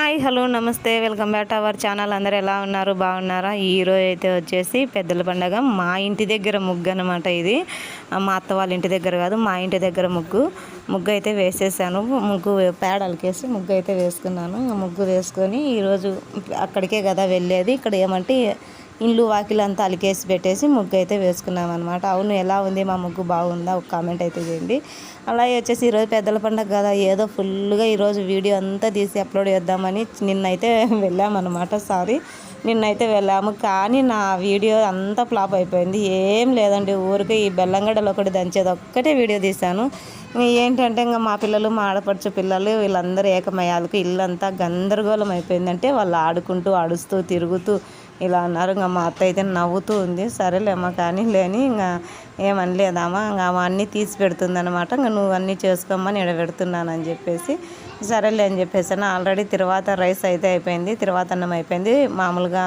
Hi hello నమస్తే welcome back our channel. అందరు ఎలా ఉన్నారు? బాగున్నారా? ఈరోజు అయితే వచ్చేసి పెద్దల పండగ. మా ఇంటి దగ్గర ముగ్గు అనమాట ఇది. మా అత్త వాళ్ళ ఇంటి దగ్గర కాదు మా ఇంటి దగ్గర ముగ్గు. ముగ్గు అయితే వేసేసాను. ముగ్గు పేడలకేసి ముగ్గు అయితే వేసుకున్నాను. ఆ ముగ్గు వేసుకొని ఈరోజు అక్కడికే కదా వెళ్ళేది. ఇక్కడ ఏమంటే ఇల్లు వాకిలు అంతా అలికేసి పెట్టేసి ముగ్గు అయితే వేసుకున్నాం అనమాట అవును ఎలా ఉంది? మా ముగ్గు బాగుందా? ఒక కామెంట్ అయితే చేయండి. అలాగే వచ్చేసి ఈరోజు పెద్దల పండగ కదా ఏదో ఫుల్గా ఈరోజు వీడియో అంతా తీసి అప్లోడ్ చేద్దామని నిన్నైతే వెళ్ళామన్నమాట. సారీ నిన్నైతే వెళ్ళాము. కానీ నా వీడియో అంతా ఫ్లాప్ అయిపోయింది. ఏం లేదండి ఊరికి ఈ బెల్లంగడలు ఒకటి దంచేది ఒక్కటే వీడియో తీశాను. ఏంటంటే ఇంకా మా పిల్లలు మా ఆడపడుచు పిల్లలు వీళ్ళందరూ ఏకమయ్యాలకు ఇల్లంతా గందరగోళం అయిపోయిందంటే వాళ్ళు ఆడుకుంటూ అడుస్తూ తిరుగుతూ ఇలా అన్నారు. ఇంకా మా అత్త అయితే నవ్వుతూ ఉంది. సరేలేమ్మా కానీ లేని ఇంకా ఏమనలేదామా ఇంకా ఆమె అన్నీ తీసి పెడుతుందనమాట ఇంకా నువ్వు అన్నీ చేసుకోమని ఇక్కడ పెడుతున్నాను అని చెప్పేసి. సరేలే అని చెప్పేసాను ఆల్రెడీ తర్వాత రైస్ అయితే అయిపోయింది. తర్వాత అన్నం అయిపోయింది. మామూలుగా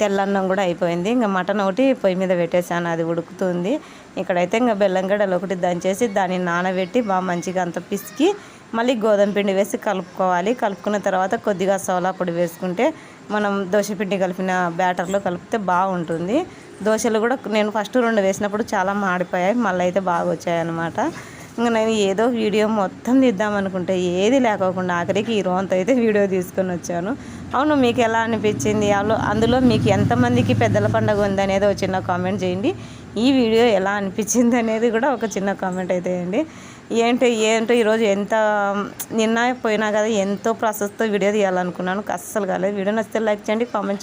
తెల్లన్నం కూడా అయిపోయింది. ఇంకా మటన్ ఒకటి పొయ్యి మీద పెట్టేసాను అది ఉడుకుతుంది. ఇక్కడైతే ఇంకా బెల్లం గడలు ఒకటి దంచేసి దాన్ని నానబెట్టి బాగా మంచిగా అంత పిసికి మళ్ళీ గోధుమ పిండి వేసి కలుపుకోవాలి. కలుపుకున్న తర్వాత కొద్దిగా సోలా పొడి వేసుకుంటే మనం దోశ పిండి కలిపిన బ్యాటర్లో కలిపితే బాగుంటుంది. దోశలు కూడా నేను ఫస్ట్ రెండు వేసినప్పుడు చాలా మాడిపోయాయి. మళ్ళీ అయితే బాగా వచ్చాయి అన్నమాట. ఇంకా నేను ఏదో వీడియో మొత్తం తీద్దాం అనుకుంటే ఏది లేకోకుండా ఆఖరికి ఈ రోజంతా అయితే వీడియో తీసుకొని వచ్చాను. అవును మీకు ఎలా అనిపించింది? అందులో అందులో మీకు ఎంతమందికి పెద్దల పండుగ ఉంది అనేది ఒక చిన్న కామెంట్ చేయండి. ఈ వీడియో ఎలా అనిపించింది అనేది కూడా ఒక చిన్న కామెంట్ అయితే వేయండి. ఏంటో ఏంటో ఈరోజు ఎంత నిన్న పోయినా కదా ఎంతో ప్రాసెస్తో వీడియో తీయాలనుకున్నాను. అస్సలు కాలేదు. వీడియో నచ్చితే లైక్ చేయండి కామెంట్